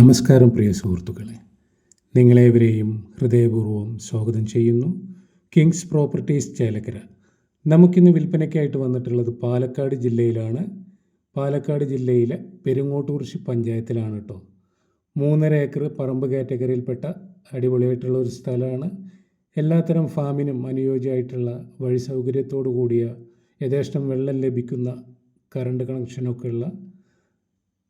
നമസ്കാരം പ്രിയ സുഹൃത്തുക്കളെ. നിങ്ങളേവരെയും ഹൃദയപൂർവം സ്വാഗതം ചെയ്യുന്നു. Kings properties Chelakkara. നമുക്കിന്ന് വിൽപ്പനയ്ക്കായിട്ട് വന്നിട്ടുള്ളത് പാലക്കാട് ജില്ലയിലാണ്. പാലക്കാട് ജില്ലയിലെ പെരുങ്ങോട്ടൂർശി പഞ്ചായത്തിലാണ് കേട്ടോ മൂന്നര ഏക്കർ പറമ്പ് കാറ്റഗറിയിൽപ്പെട്ട അടിപൊളിയായിട്ടുള്ള ഒരു സ്ഥലമാണ്. എല്ലാത്തരം ഫാമിനും അനുയോജ്യമായിട്ടുള്ള വഴി സൗകര്യത്തോടു കൂടിയ യഥേഷ്ടം വെള്ളം ലഭിക്കുന്ന കറണ്ട് കണക്ഷനൊക്കെയുള്ള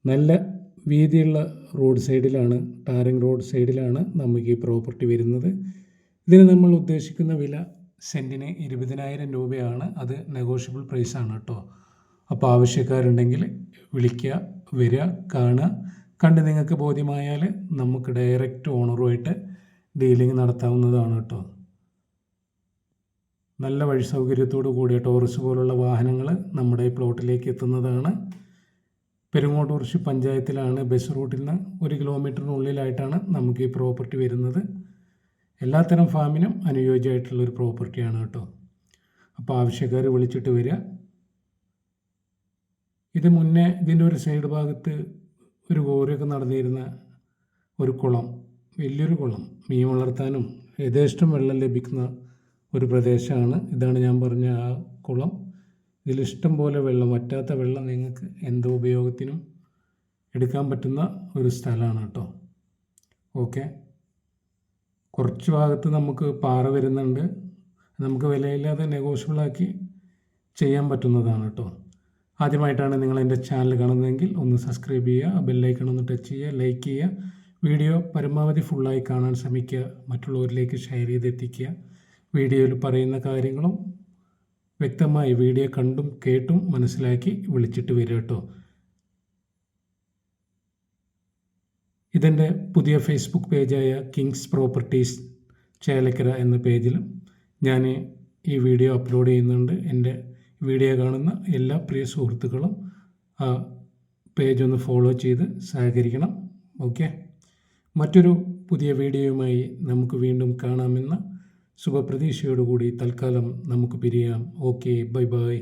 നല്ല വീതിയുള്ള റോഡ് സൈഡിലാണ് ടാറിങ് റോഡ് സൈഡിലാണ് നമുക്ക് ഈ പ്രോപ്പർട്ടി വരുന്നത്. ഇതിന് നമ്മൾ ഉദ്ദേശിക്കുന്ന വില സെന്റിന് ഇരുപതിനായിരം രൂപയാണ്. അത് നെഗോഷ്യബിൾ പ്രൈസാണ് കേട്ടോ. അപ്പോൾ ആവശ്യക്കാരുണ്ടെങ്കിൽ വിളിക്കുക വരിക കാണുക. കണ്ട് നിങ്ങൾക്ക് ബോധ്യമായാൽ നമുക്ക് ഡയറക്റ്റ് ഓണറുമായിട്ട് ഡീലിംഗ് നടത്താവുന്നതാണ് കേട്ടോ. നല്ല വഴി സൗകര്യത്തോടു കൂടിയ ടോറസ് പോലുള്ള വാഹനങ്ങൾ നമ്മുടെ പ്ലോട്ടിലേക്ക് എത്തുന്നതാണ്. പെരുങ്ങോട്ടൂർശി പഞ്ചായത്തിലാണ് ബസ് റൂട്ടിൽ നിന്ന് ഒരു കിലോമീറ്ററിനുള്ളിലായിട്ടാണ് നമുക്ക് ഈ പ്രോപ്പർട്ടി വരുന്നത്. എല്ലാത്തരം ഫാമിനും അനുയോജ്യമായിട്ടുള്ള ഒരു പ്രോപ്പർട്ടിയാണ് കേട്ടോ. അപ്പോൾ ആവശ്യക്കാർ വിളിച്ചിട്ട് വരിക. ഇത് മുന്നേ ഇതിന്റെ ഒരു സൈഡ് ഭാഗത്ത് ഒരു ഗോറിയൊക്കെ നടന്നിരുന്ന ഒരു കുളം വലിയൊരു കുളം മീൻ വളർത്താനും യഥേഷ്ടം വെള്ളം ലഭിക്കുന്ന ഒരു പ്രദേശമാണ്. ഇതാണ് ഞാൻ പറഞ്ഞ ആ കുളം. ഇതിലിഷ്ടം പോലെ വെള്ളം വറ്റാത്ത വെള്ളം നിങ്ങൾക്ക് എന്ത് ഉപയോഗത്തിനും എടുക്കാൻ പറ്റുന്ന ഒരു സ്ഥലമാണ് കേട്ടോ. ഓക്കെ. കുറച്ച് ഭാഗത്ത് നമുക്ക് പാറ വരുന്നുണ്ട്. നമുക്ക് വിലയില്ലാതെ നെഗോഷ്യബിളാക്കി ചെയ്യാൻ പറ്റുന്നതാണ് കേട്ടോ. ആദ്യമായിട്ടാണ് നിങ്ങൾ എന്റെ ചാനൽ കാണുന്നതെങ്കിൽ ഒന്ന് സബ്സ്ക്രൈബ് ചെയ്യുക ബെല്ലൈക്കൺ ഒന്ന് ടച്ച് ചെയ്യുക ലൈക്ക് ചെയ്യുക. വീഡിയോ പരമാവധി ഫുള്ളായി കാണാൻ ശ്രമിക്കുക. മറ്റുള്ളവരിലേക്ക് ഷെയർ ചെയ്ത് എത്തിക്കുക വീഡിയോയിൽ പറയുന്ന കാര്യങ്ങളും വ്യക്തമായി വീഡിയോ കണ്ടും കേട്ടും മനസ്സിലാക്കി വിളിച്ചിട്ട് വരിക കേട്ടോ. ഇതെന്റെ പുതിയ ഫേസ്ബുക്ക് പേജായ കിങ്സ് പ്രോപ്പർട്ടീസ് ചേലക്കര എന്ന പേജിലും ഞാൻ ഈ വീഡിയോ അപ്ലോഡ് ചെയ്യുന്നുണ്ട്. എന്റെ വീഡിയോ കാണുന്ന എല്ലാ പ്രിയ സുഹൃത്തുക്കളും ആ പേജ് ഒന്ന് ഫോളോ ചെയ്ത് സഹകരിക്കണം. ഓക്കെ മറ്റൊരു പുതിയ വീഡിയോയുമായി നമുക്ക് വീണ്ടും കാണാമെന്ന ശുഭപ്രതീക്ഷയോടുകൂടി തൽക്കാലം നമുക്ക് പിരിയാം. Okay bye bye.